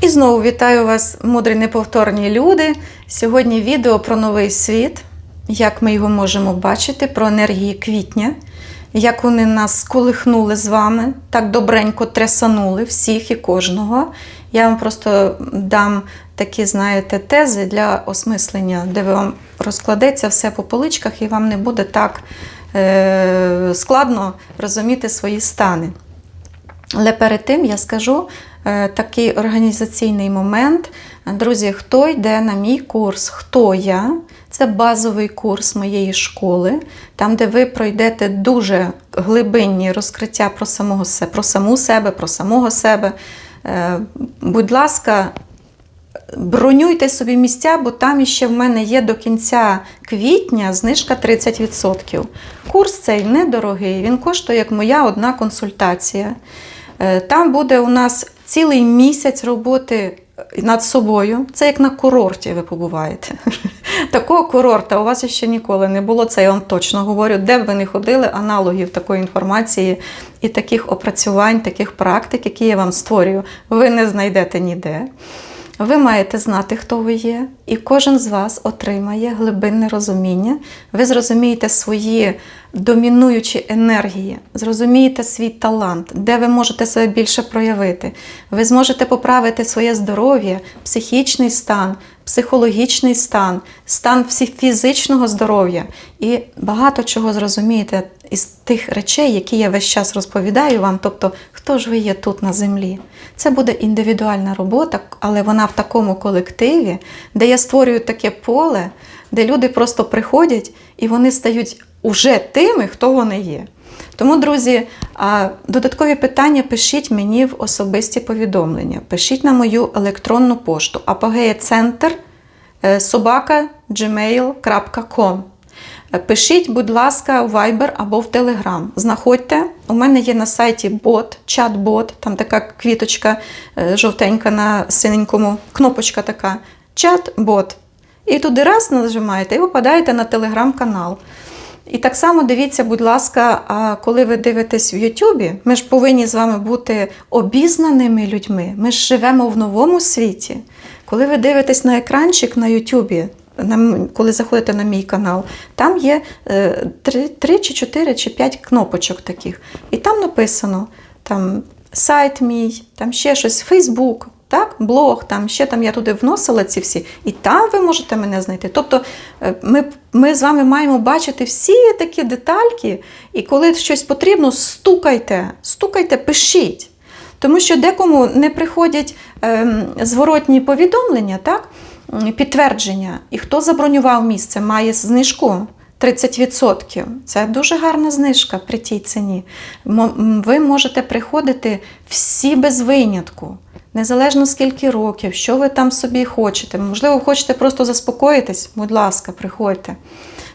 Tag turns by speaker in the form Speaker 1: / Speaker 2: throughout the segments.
Speaker 1: І знову вітаю вас, мудрі неповторні люди. Сьогодні відео про новий світ, як ми його можемо бачити, про енергії квітня, як вони нас сколихнули з вами, так добренько трясанули всіх і кожного. Я вам просто дам такі, знаєте, тези для осмислення, де вам розкладеться все по поличках, і вам не буде так е- складно розуміти свої стани. Але перед тим я скажу е, такий організаційний момент. Друзі, хто йде на мій курс, хто я? Це базовий курс моєї школи, там, де ви пройдете дуже глибинні розкриття про самого про саму себе, про самого себе. Е, Будь ласка, бронюйте собі місця, бо там іще в мене є до кінця квітня знижка 30%. Курс цей недорогий, він коштує як моя одна консультація. Е, Там буде у нас цілий місяць роботи над собою. Це як на курорті ви побуваєте. Такого курорта у вас ще ніколи не було, це я вам точно говорю. Де б ви не ходили, аналогів такої інформації і таких опрацювань, таких практик, які я вам створюю, ви не знайдете ніде. Ви маєте знати, хто ви є, і кожен з вас отримає глибинне розуміння. Ви зрозумієте свої домінуючі енергії, зрозумієте свій талант, де ви можете себе більше проявити. Ви зможете поправити своє здоров'я, психічний стан, психологічний стан, стан фізичного здоров'я і багато чого зрозумієте із тих речей, які я весь час розповідаю вам. Тобто, хто ж ви є тут на землі? Це буде індивідуальна робота, але вона в такому колективі, де я створюю таке поле, де люди просто приходять і вони стають уже тими, хто вони є. Тому, друзі, додаткові питання пишіть мені в особисті повідомлення. Пишіть на мою електронну пошту апогеєцентр е, gmail.com. Е, Пишіть, будь ласка, в Viber або в Telegram. Знаходьте, у мене є на сайті бот, чат-бот, там така квіточка е, жовтенька на синенькому, кнопочка така. Чат-бот. І туди раз нажимаєте і попадаєте на телеграм-канал. І так само дивіться, будь ласка, коли ви дивитесь в Ютубі, ми ж повинні з вами бути обізнаними людьми. Ми ж живемо в новому світі. Коли ви дивитесь на екранчик на Ютубі, коли заходите на мій канал, там є е, три, три чи чотири чи п'ять кнопочок таких. І там написано там сайт мій, там ще щось, Фейсбук, так, блог, там ще там я туди вносила ці всі, і там ви можете мене знайти. Тобто е, ми, ми з вами маємо бачити всі такі детальки, і коли щось потрібно, стукайте, стукайте, пишіть. Тому що декому не приходять ем, зворотні повідомлення, так? підтвердження. І хто забронював місце, має знижку 30%. Це дуже гарна знижка при тій ціні. Ви можете приходити всі без винятку. Незалежно скільки років, що ви там собі хочете. Можливо, ви хочете просто заспокоїтись, будь ласка, приходьте.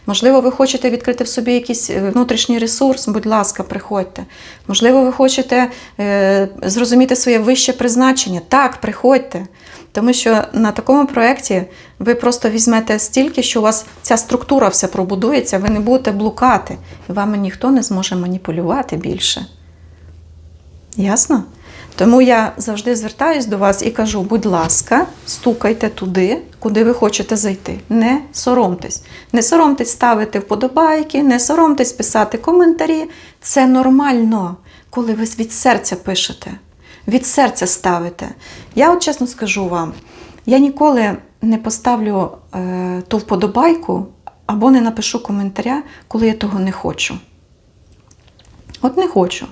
Speaker 1: Можливо, ви хочете відкрити в собі якийсь е, внутрішній ресурс, будь ласка, приходьте. Можливо, ви хочете е, зрозуміти своє вище призначення. Так, приходьте. Тому що на такому проєкті ви просто візьмете стільки, що у вас ця структура все пробудується, ви не будете блукати, і вами ніхто не зможе маніпулювати більше. Ясно? Тому я завжди звертаюсь до вас і кажу, будь ласка, стукайте туди, куди ви хочете зайти. Не соромтесь. Не соромтесь ставити вподобайки, не соромтесь писати коментарі. Це нормально, коли ви від серця пишете, від серця ставите. Я от чесно скажу вам, я ніколи не поставлю е, ту вподобайку або не напишу коментаря, коли я того не хочу. От не хочу.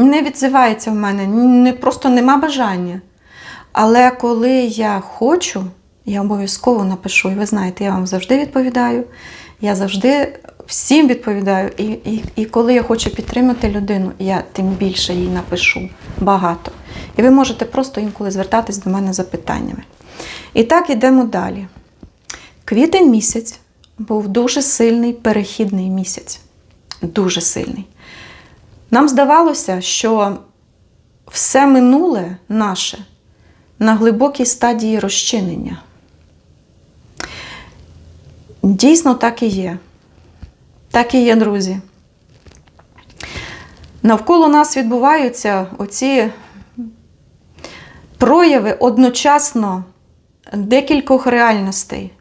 Speaker 1: Не відзивається в мене, не, просто нема бажання. Але коли я хочу, я обов'язково напишу. І ви знаєте, я вам завжди відповідаю. Я завжди всім відповідаю. І, і, і коли я хочу підтримати людину, я тим більше їй напишу багато. І ви можете просто інколи звертатись до мене за питаннями. І так ідемо далі. Квітень місяць був дуже сильний перехідний місяць. Дуже сильний. Нам здавалося, що все минуле наше на глибокій стадії розчинення. Дійсно, так і є. Так і є, друзі. Навколо нас відбуваються оці прояви одночасно декількох реальностей.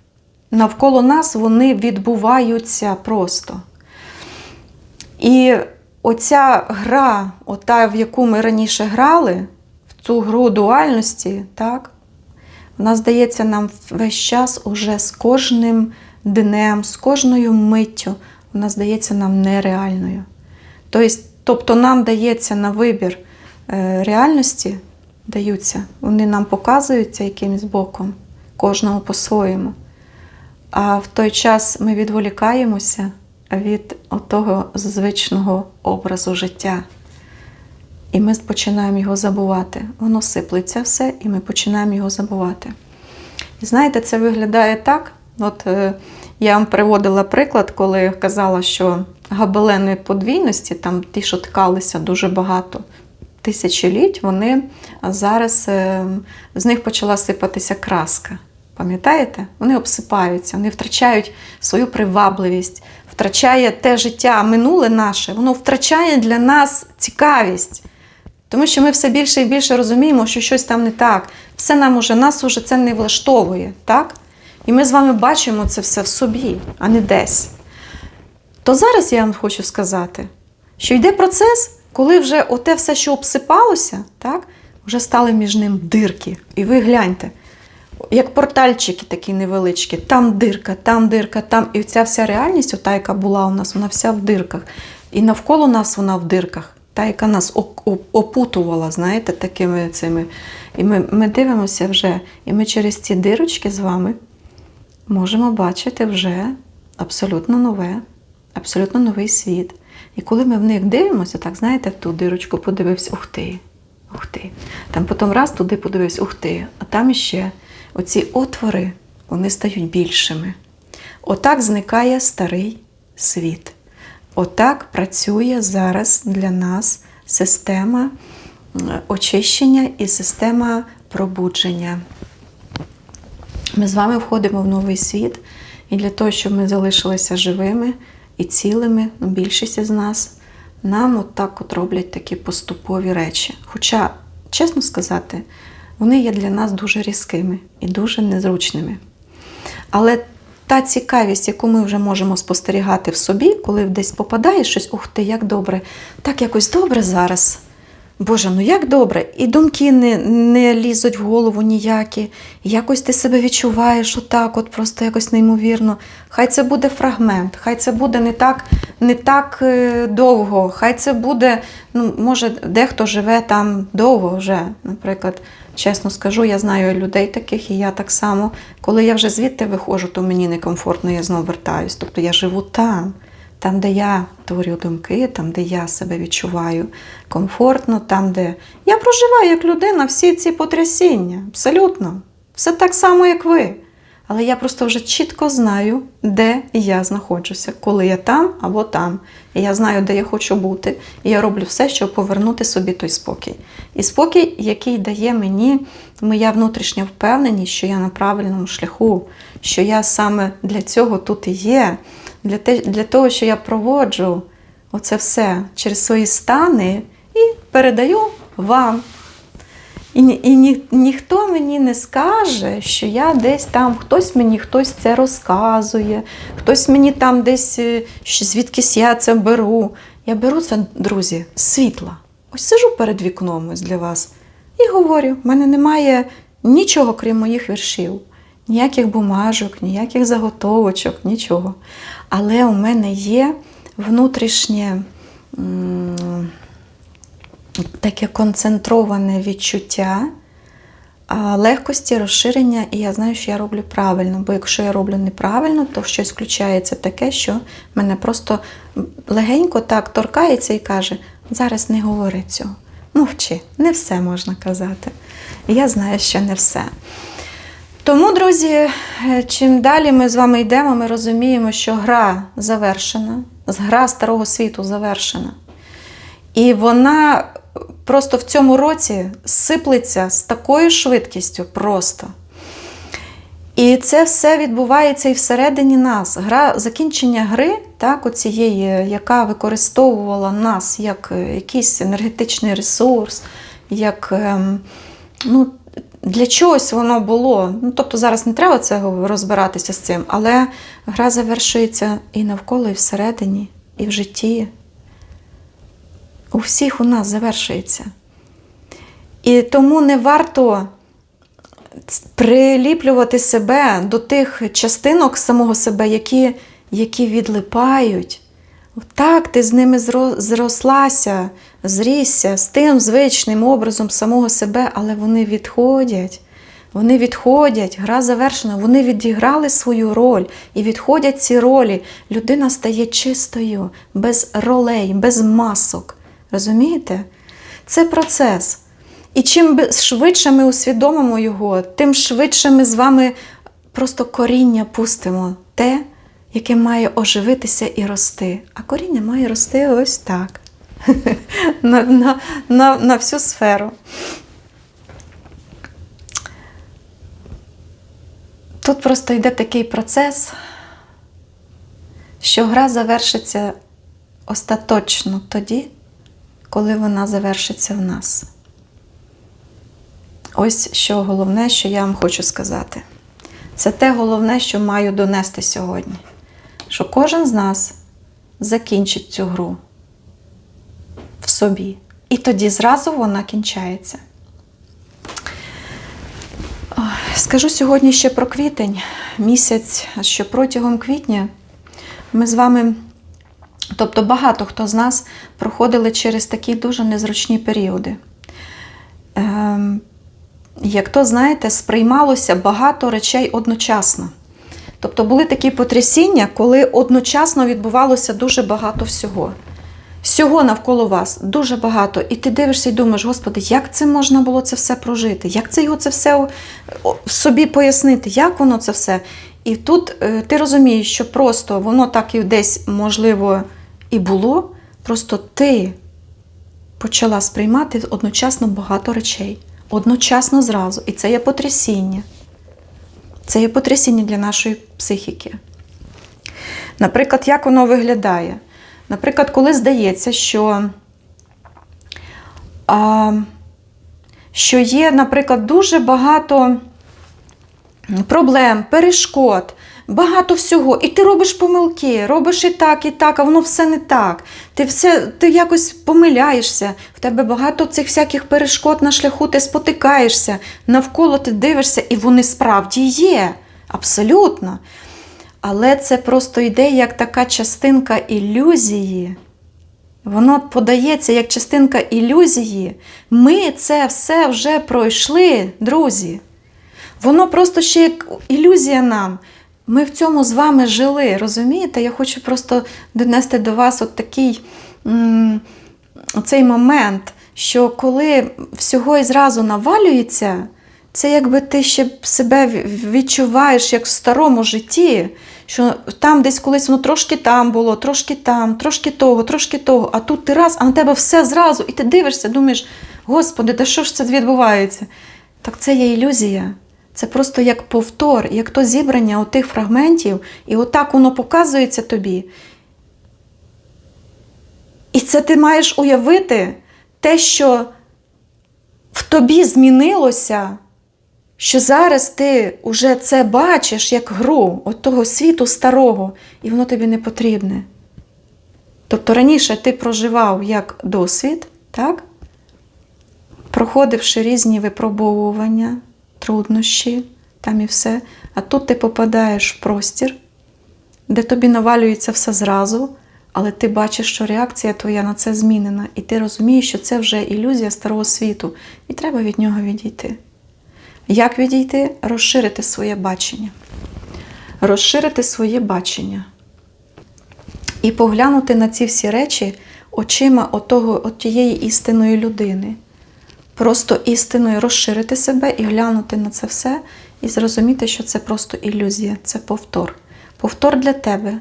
Speaker 1: Навколо нас вони відбуваються просто. І оця гра, ота, в яку ми раніше грали, в цю гру дуальності, так, вона здається нам весь час уже з кожним днем, з кожною миттю, вона здається нам нереальною. Тобто, тобто нам дається на вибір е, реальності, даються, вони нам показуються якимось боком, кожному по-своєму. А в той час ми відволікаємося від того звичного образу життя. І ми починаємо його забувати. Воно сиплеться все, і ми починаємо його забувати. І знаєте, це виглядає так. От е, я вам приводила приклад, коли казала, що гобелени подвійності, там ті, що ткалися дуже багато тисячоліть, вони зараз е, з них почала сипатися краска. Пам'ятаєте? Вони обсипаються, вони втрачають свою привабливість, втрачає те життя минуле наше, воно втрачає для нас цікавість. Тому що ми все більше і більше розуміємо, що щось там не так. Все нам уже, нас уже це не влаштовує, так? І ми з вами бачимо це все в собі, а не десь. То зараз я вам хочу сказати, що йде процес, коли вже оте все, що обсипалося, так, вже стали між ним дирки. І ви гляньте, як портальчики такі невеличкі, там дирка, там дирка, там. І ця вся реальність, ота, яка була у нас, вона вся в дирках. І навколо нас вона в дирках, та, яка нас оп- оп- опутувала, знаєте, такими цими. І ми, ми дивимося вже, і ми через ці дирочки з вами можемо бачити вже абсолютно нове, абсолютно новий світ. І коли ми в них дивимося, так знаєте, в ту дирочку подивився, ух ти, ух ти. Там потім раз туди подивився, ух ти, а там іще оці отвори, вони стають більшими. Отак зникає старий світ. Отак працює зараз для нас система очищення і система пробудження. Ми з вами входимо в новий світ, і для того, щоб ми залишилися живими і цілими, ну, більшість з нас, нам от так от роблять такі поступові речі. Хоча, чесно сказати, вони є для нас дуже різкими і дуже незручними. Але та цікавість, яку ми вже можемо спостерігати в собі, коли десь попадає щось, ух ти, як добре, так якось добре зараз. Боже, ну як добре, і думки не, не лізуть в голову ніякі. Якось ти себе відчуваєш отак, от просто якось неймовірно. Хай це буде фрагмент, хай це буде не так, не так е, довго, хай це буде, ну, може, дехто живе там довго вже. Наприклад, чесно скажу, я знаю людей таких, і я так само. Коли я вже звідти виходжу, то мені некомфортно, я знову вертаюсь. Тобто я живу там там, де я творю думки, там, де я себе відчуваю комфортно, там, де я проживаю як людина всі ці потрясіння. Абсолютно. Все так само, як ви. Але я просто вже чітко знаю, де я знаходжуся, коли я там або там. І я знаю, де я хочу бути. І я роблю все, щоб повернути собі той спокій. І спокій, який дає мені моя внутрішня впевненість, що я на правильному шляху, що я саме для цього тут і є для, те, для того, що я проводжу оце все через свої стани і передаю вам. І, і ні, ніхто мені не скаже, що я десь там, хтось мені хтось це розказує, хтось мені там десь е, звідкись я це беру. Я беру це, друзі, світла. Ось сижу перед вікном ось для вас і говорю: в мене немає нічого, крім моїх віршів, ніяких бумажок, ніяких заготовочок, нічого. Але у мене є внутрішнє м, таке концентроване відчуття легкості, розширення, і я знаю, що я роблю правильно. Бо якщо я роблю неправильно, то щось включається таке, що мене просто легенько так торкається і каже: зараз не говори цього. Мовчи, не все можна казати. Я знаю, що не все. Тому, друзі, е, чим далі ми з вами йдемо, ми розуміємо, що гра завершена, гра старого світу завершена. І вона просто в цьому році сиплеться з такою швидкістю просто. І це все відбувається і всередині нас. Гра, закінчення гри, так, оцієї, яка використовувала нас як е, якийсь енергетичний ресурс, як ем, ну, для чогось воно було. Ну, тобто зараз не треба це розбиратися з цим, але гра завершується і навколо, і всередині, і в житті. У всіх у нас завершується. І тому не варто приліплювати себе до тих частинок самого себе, які, які відлипають. Так, ти з ними зрослася, зрісся з тим звичним образом самого себе, але вони відходять. Вони відходять, гра завершена, вони відіграли свою роль і відходять ці ролі. Людина стає чистою, без ролей, без масок. Розумієте? Це процес. І чим швидше ми усвідомимо його, тим швидше ми з вами просто коріння пустимо те, яке має оживитися і рости. А коріння має рости ось так. на, на, на, на всю сферу. Тут просто йде такий процес, що гра завершиться остаточно тоді, коли вона завершиться в нас. Ось що головне, що я вам хочу сказати. Це те головне, що маю донести сьогодні. Що кожен з нас закінчить цю гру в собі. І тоді зразу вона кінчається. Скажу сьогодні ще про квітень місяць, що протягом квітня ми з вами, тобто багато хто з нас проходили через такі дуже незручні періоди. Ем, як то, знаєте, сприймалося багато речей одночасно. Тобто були такі потрясіння, коли одночасно відбувалося дуже багато всього. Всього навколо вас дуже багато. І ти дивишся і думаєш, Господи, як це можна було це все прожити? Як це його це все собі пояснити? Як воно це все? І тут е, ти розумієш, що просто воно так і десь, можливо, і було. Просто ти почала сприймати одночасно багато речей. Одночасно зразу. І це є потрясіння. Це є потрясіння для нашої психіки. Наприклад, як воно виглядає? Наприклад, коли здається, що, а, що є, наприклад, дуже багато проблем, перешкод, багато всього. І ти робиш помилки, робиш і так, і так, а воно все не так. Ти, все, ти якось помиляєшся, в тебе багато цих всяких перешкод на шляху, ти спотикаєшся, навколо ти дивишся, і вони справді є. Абсолютно. Але це просто йде як така частинка ілюзії. Воно подається як частинка ілюзії. Ми це все вже пройшли, друзі. Воно просто ще як ілюзія нам. Ми в цьому з вами жили, розумієте? Я хочу просто донести до вас от такий м, цей момент, що коли всього і зразу навалюється, це якби ти ще себе відчуваєш як в старому житті, що там десь колись воно трошки там було, трошки там, трошки того, трошки того, а тут ти раз, а на тебе все зразу, і ти дивишся, думаєш, Господи, та що ж це відбувається? Так це є ілюзія. Це просто як повтор, як то зібрання отих фрагментів, і отак воно показується тобі. І це ти маєш уявити те, що в тобі змінилося, що зараз ти вже це бачиш як гру от того світу старого, і воно тобі не потрібне. Тобто раніше ти проживав як досвід, так? проходивши різні випробовування, труднощі, там і все. А тут ти попадаєш в простір, де тобі навалюється все зразу, але ти бачиш, що реакція твоя на це змінена, і ти розумієш, що це вже ілюзія старого світу, і треба від нього відійти. Як відійти? Розширити своє бачення. Розширити своє бачення. І поглянути на ці всі речі очима отого, от тієї істинної людини. Просто істиною розширити себе і глянути на це все, і зрозуміти, що це просто ілюзія, це повтор. Повтор для тебе,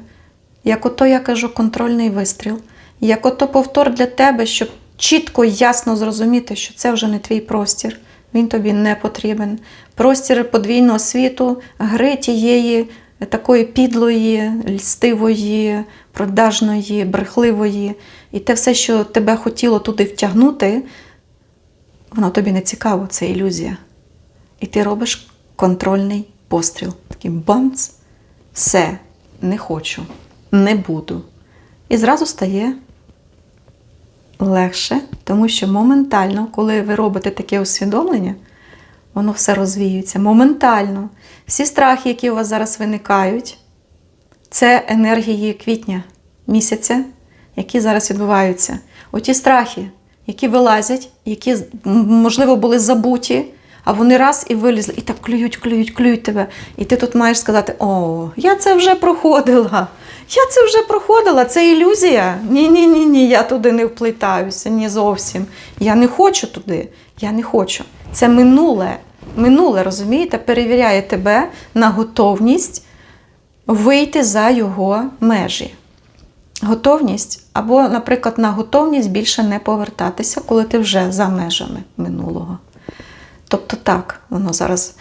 Speaker 1: як ото я кажу, контрольний вистріл, як ото повтор для тебе, щоб чітко ясно зрозуміти, що це вже не твій простір, він тобі не потрібен. Простір подвійного світу, гри тієї такої підлої, льстивої, продажної, брехливої. І те все, що тебе хотіло туди втягнути, воно тобі не цікаво, це ілюзія. І ти робиш контрольний постріл. Такий бамц, все, не хочу, не буду. І зразу стає легше, тому що моментально, коли ви робите таке усвідомлення, воно все розвіюється. Моментально. Всі страхи, які у вас зараз виникають, це енергії квітня місяця, які зараз відбуваються. Оті страхи, які вилазять, які, можливо, були забуті, а вони раз і вилізли, і так клюють, клюють, клюють тебе. І ти тут маєш сказати: О, я це вже проходила. Я це вже проходила, це ілюзія. Ні, ні, ні, ні, я туди не вплітаюся, ні зовсім. Я не хочу туди. Я не хочу. Це минуле. Минуле, розумієте, перевіряє тебе на готовність вийти за його межі. Готовність, або, наприклад, на готовність більше не повертатися, коли ти вже за межами минулого. Тобто так, воно зараз.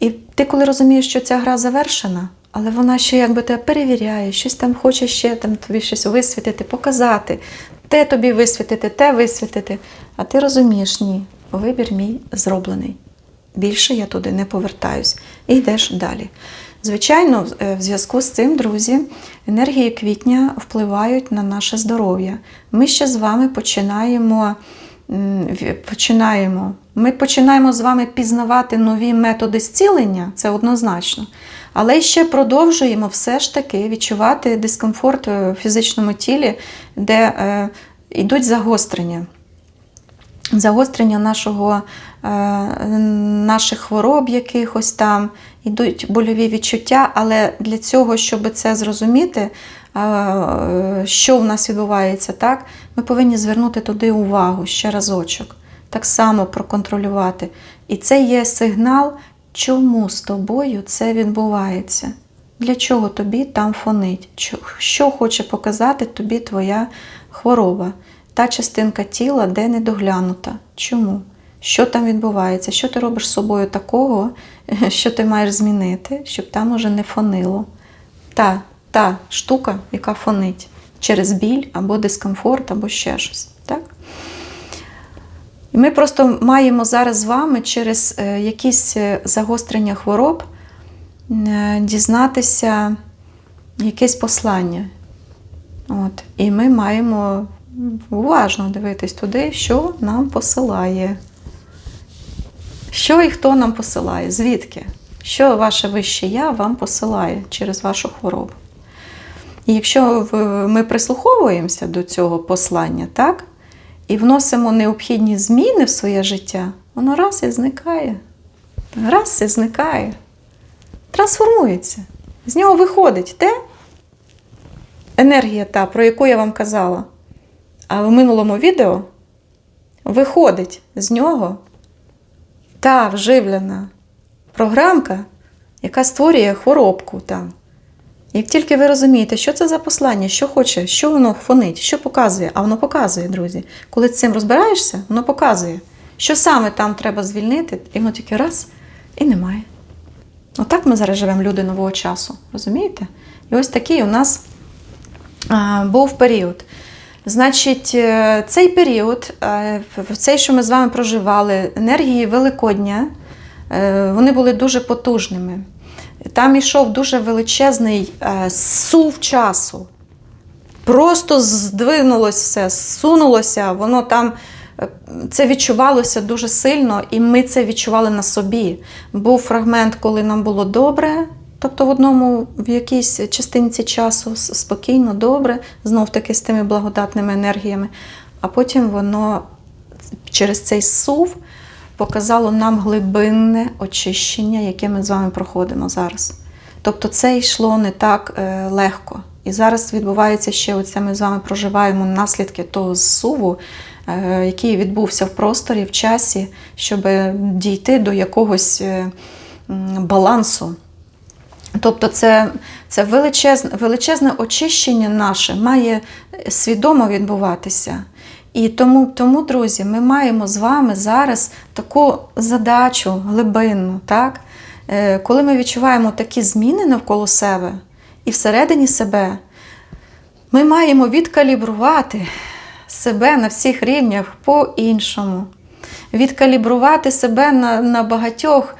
Speaker 1: І ти, коли розумієш, що ця гра завершена, але вона ще якби тебе перевіряє, щось там хоче ще там тобі щось висвітити, показати, те тобі висвітити, те висвітити. А ти розумієш, ні, вибір мій зроблений. Більше я туди не повертаюсь. І йдеш далі. Звичайно, в- е, зв'язку з цим, друзі, енергії квітня впливають на наше здоров'я. Ми ще з вами починаємо, починаємо. Ми починаємо з вами пізнавати нові методи зцілення, це однозначно. Але ще продовжуємо все ж таки відчувати дискомфорт е, в фізичному тілі, де е, йдуть загострення загострення нашого, е, наших хвороб якихось там, йдуть больові відчуття, але для цього, щоб це зрозуміти, е, що в нас відбувається, так, ми повинні звернути туди увагу ще разочок, так само проконтролювати. І це є сигнал, чому з тобою це відбувається. Для чого тобі там фонить? Що- хоче показати тобі твоя хвороба? Та частинка тіла, де не доглянута. Чому? Що там відбувається? Що ти робиш з собою такого, що ти маєш змінити, щоб там уже не фонило? Та, та штука, яка фонить через біль або дискомфорт, або ще щось. Так? І ми просто маємо зараз з вами через е, якісь е, загострення хвороб е, дізнатися якесь послання. От. І ми маємо уважно дивитись туди, що нам посилає. Що і хто нам посилає? Звідки? Що ваше вище я вам посилає через вашу хворобу? І якщо ми прислуховуємося до цього послання, так? І вносимо необхідні зміни в своє життя, воно раз і зникає. Раз і зникає. Трансформується. З нього виходить те, енергія та, про яку я вам казала. А в минулому відео виходить з нього та вживлена програмка, яка створює хворобку там. Як тільки ви розумієте, що це за послання, що хоче, що воно фонить, що показує, а воно показує, друзі. Коли з цим розбираєшся, воно показує, що саме там треба звільнити, і воно тільки раз і немає. Отак ми зараз живемо люди нового часу. Розумієте? І ось такий у нас а, був період. Значить, е, цей період, е, цей, що ми з вами проживали, енергії Великодня, е, вони були дуже потужними. Там йшов дуже величезний сув часу. Просто здвинулося все, сунулося, воно там це відчувалося дуже сильно, і ми це відчували на собі. Був фрагмент, коли нам було добре, тобто в одному, в якійсь частинці часу спокійно, добре, знов таки з тими благодатними енергіями. А потім воно через цей сув показало нам глибинне очищення, яке ми з вами проходимо зараз. Тобто це йшло не так е, легко. І зараз відбувається ще оце, ми з вами проживаємо наслідки того зсуву, е, який відбувся в просторі, в часі, щоб дійти до якогось е, балансу. Тобто це, це величезне, величезне очищення наше має свідомо відбуватися. І тому, тому, друзі, ми маємо з вами зараз таку задачу глибинну, так? Е, коли ми відчуваємо такі зміни навколо себе і всередині себе, ми маємо відкалібрувати себе на всіх рівнях по-іншому. Відкалібрувати себе на, на багатьох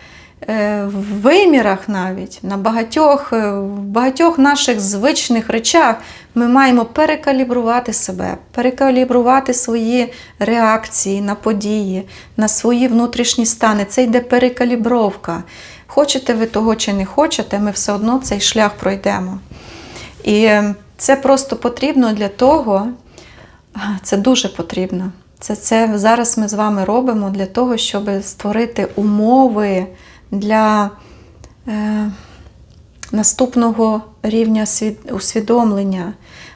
Speaker 1: е, вимірах навіть, на багатьох, е, в багатьох наших звичних речах ми маємо перекалібрувати себе, перекалібрувати свої реакції на події, на свої внутрішні стани. Це йде перекалібровка. Хочете ви того чи не хочете, ми все одно цей шлях пройдемо. І це просто потрібно для того, це дуже потрібно. Це, це зараз ми з вами робимо для того, щоб створити умови для е, наступного рівня усвідомлення.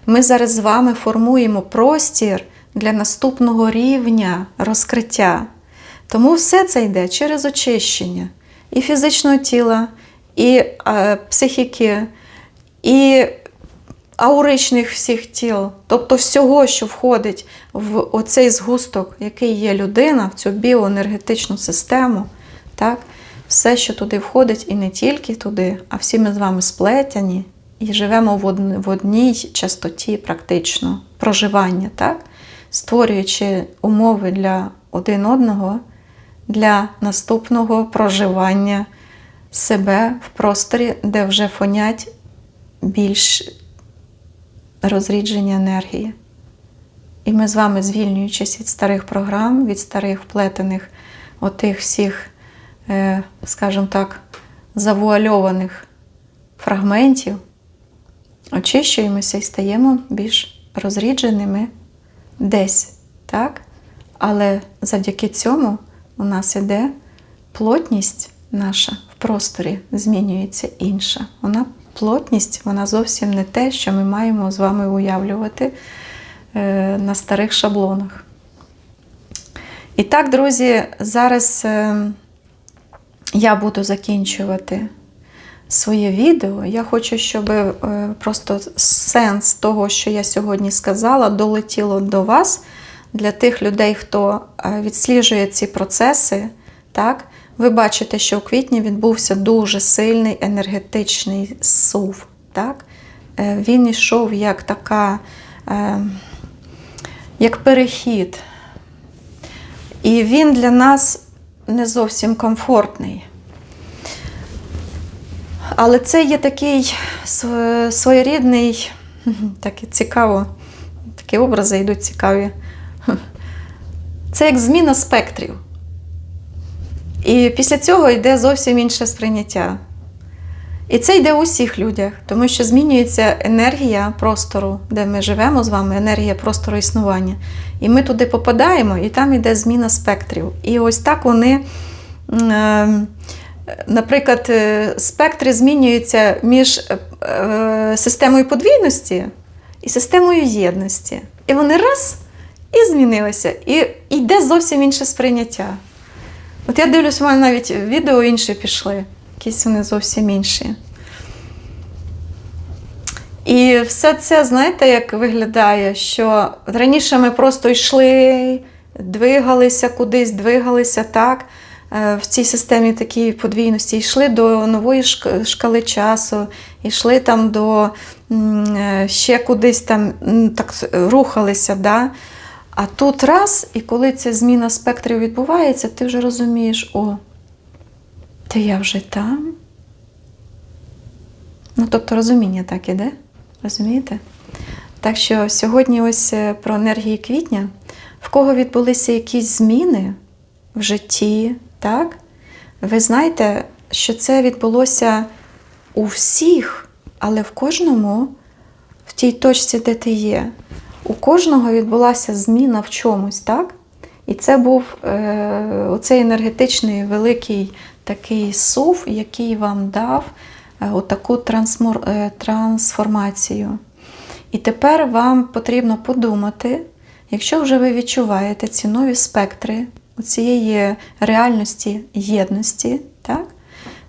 Speaker 1: Ми зараз з вами формуємо простір для наступного рівня розкриття. Тому все це йде через очищення і фізичного тіла, і е, психіки, і ауричних всіх тіл, тобто всього, що входить в оцей згусток, який є людина, в цю біоенергетичну систему, так? Все, що туди входить, і не тільки туди, а всі ми з вами сплетені і живемо в одній частоті практично проживання, так? створюючи умови для один одного, для наступного проживання себе в просторі, де вже фонять більш розрідження енергії. І ми з вами, звільнюючись від старих програм, від старих вплетених отих всіх, скажімо так, завуальованих фрагментів, очищуємося і стаємо більш розрідженими десь, так? Але завдяки цьому у нас іде плотність наша в просторі змінюється інша. Вона плотність, вона зовсім не те, що ми маємо з вами уявлювати е, на старих шаблонах. І так, друзі, зараз е, я буду закінчувати своє відео. Я хочу, щоб е, просто сенс того, що я сьогодні сказала, долетіло до вас для тих людей, хто е, відсліджує ці процеси. Так? Ви бачите, що у квітні відбувся дуже сильний енергетичний сув. Так? Е, Він йшов як така, як перехід. І він для нас не зовсім комфортний. Але це є такий своєрідний, так цікаво, такі образи йдуть цікаві. Це як зміна спектрів. І після цього йде зовсім інше сприйняття. І це йде у усіх людях, тому що змінюється енергія простору, де ми живемо з вами, енергія простору існування. І ми туди попадаємо, і там йде зміна спектрів. І ось так вони, е, наприклад, е, спектри змінюються між е, системою подвійності і системою єдності. І вони раз і змінилися. І йде зовсім інше сприйняття. От я дивлюсь, у мене навіть відео інші пішли, якісь вони зовсім інші. І все це, знаєте, як виглядає, що раніше ми просто йшли, двигалися кудись, двигалися так. е, В цій системі такій подвійності йшли до нової шкали часу, йшли там до е, ще кудись там так рухалися. Да? А тут раз, і коли ця зміна спектрів відбувається, ти вже розумієш, о, та я вже там. Ну, тобто розуміння так іде. Розумієте? Так що сьогодні ось е, про енергії квітня, в кого відбулися якісь зміни в житті, так? Ви знаєте, що це відбулося у всіх, але в кожному, в тій точці, де ти є, у кожного відбулася зміна в чомусь, так? І це був е, оцей енергетичний великий такий сув, який вам дав е, отаку е, трансформацію. І тепер вам потрібно подумати, якщо вже ви відчуваєте ці нові спектри цієї реальності єдності, так,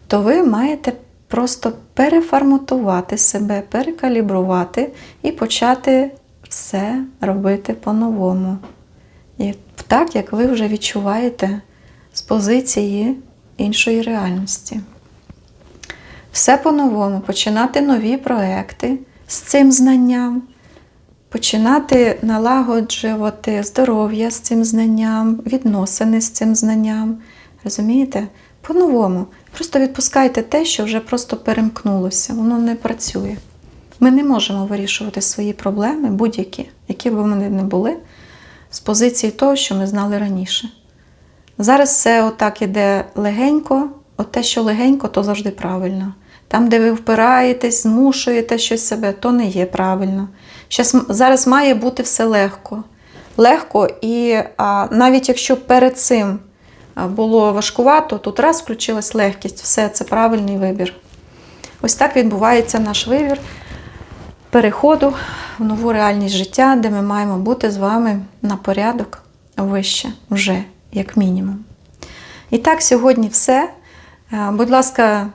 Speaker 1: то ви маєте просто переформатувати себе, перекалібрувати і почати все робити по-новому. Так, як ви вже відчуваєте з позиції іншої реальності. Все по-новому, починати нові проекти з цим знанням, починати налагоджувати здоров'я з цим знанням, відносини з цим знанням. Розумієте? По-новому Просто відпускайте те, що вже просто перемкнулося, воно не працює. Ми не можемо вирішувати свої проблеми, будь-які, які б вони не були, з позиції того, що ми знали раніше. Зараз все отак іде легенько, от те, що легенько, то завжди правильно. Там, де ви впираєтесь, змушуєте щось себе, то не є правильно. Щас, зараз має бути все легко. Легко, і а, навіть якщо перед цим було важкувато, тут раз включилась легкість, все це правильний вибір. Ось так відбувається наш вибір переходу в нову реальність життя, де ми маємо бути з вами на порядок вище, вже, як мінімум. І так, сьогодні все. Е, Будь ласка,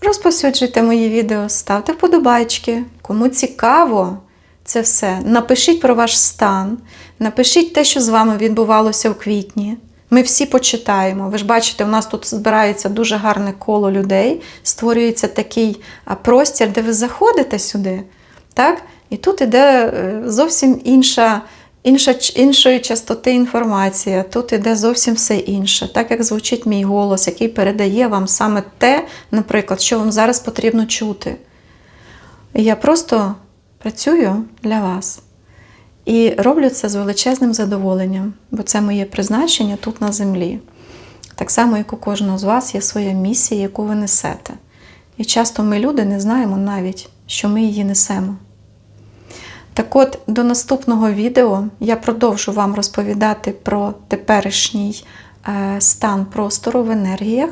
Speaker 1: розповсюджуйте мої відео, ставте вподобайки. Кому цікаво це все, напишіть про ваш стан, напишіть те, що з вами відбувалося в квітні. Ми всі почитаємо. Ви ж бачите, у нас тут збирається дуже гарне коло людей, створюється такий простір, де ви заходите сюди. Так? І тут іде е, зовсім інша, інша, іншої частоти інформація. Тут іде зовсім все інше, так як звучить мій голос, який передає вам саме те, наприклад, що вам зараз потрібно чути. Я просто працюю для вас. І роблю це з величезним задоволенням, бо це моє призначення тут на землі. Так само, як у кожного з вас є своя місія, яку ви несете. І часто ми, люди, не знаємо навіть, що ми її несемо. Так от, до наступного відео я продовжу вам розповідати про теперішній е, стан простору в енергіях,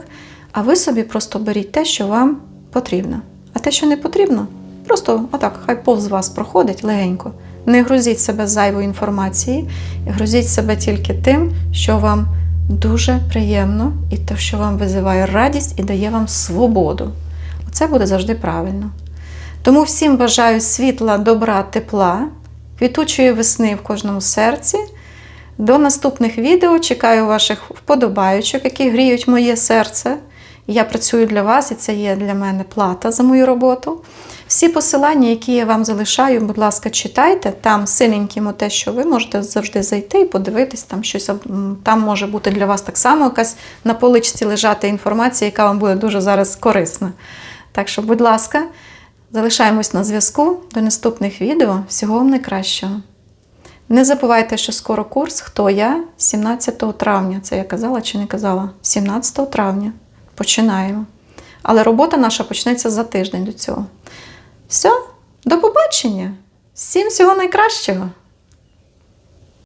Speaker 1: а ви собі просто беріть те, що вам потрібно. А те, що не потрібно, просто отак, хай повз вас проходить легенько. Не грузіть себе зайвою інформацією, грузіть себе тільки тим, що вам дуже приємно, і те, що вам визиває радість і дає вам свободу. Це буде завжди правильно. Тому всім бажаю світла, добра, тепла, квітучої весни в кожному серці. До наступних відео чекаю ваших вподобайочок, які гріють моє серце. Я працюю для вас, і це є для мене плата за мою роботу. Всі посилання, які я вам залишаю, будь ласка, читайте. Там синеньким те, що ви можете завжди зайти і подивитись, там щось там може бути для вас так само якась на поличці лежати інформація, яка вам буде дуже зараз корисна. Так що, будь ласка, залишаємось на зв'язку. До наступних відео. Всього вам найкращого. Не забувайте, що скоро курс Хто я 17 травня. Це я казала чи не казала? 17 травня. Починаємо. Але робота наша почнеться за тиждень до цього. Все, до побачення! Всім всього найкращого!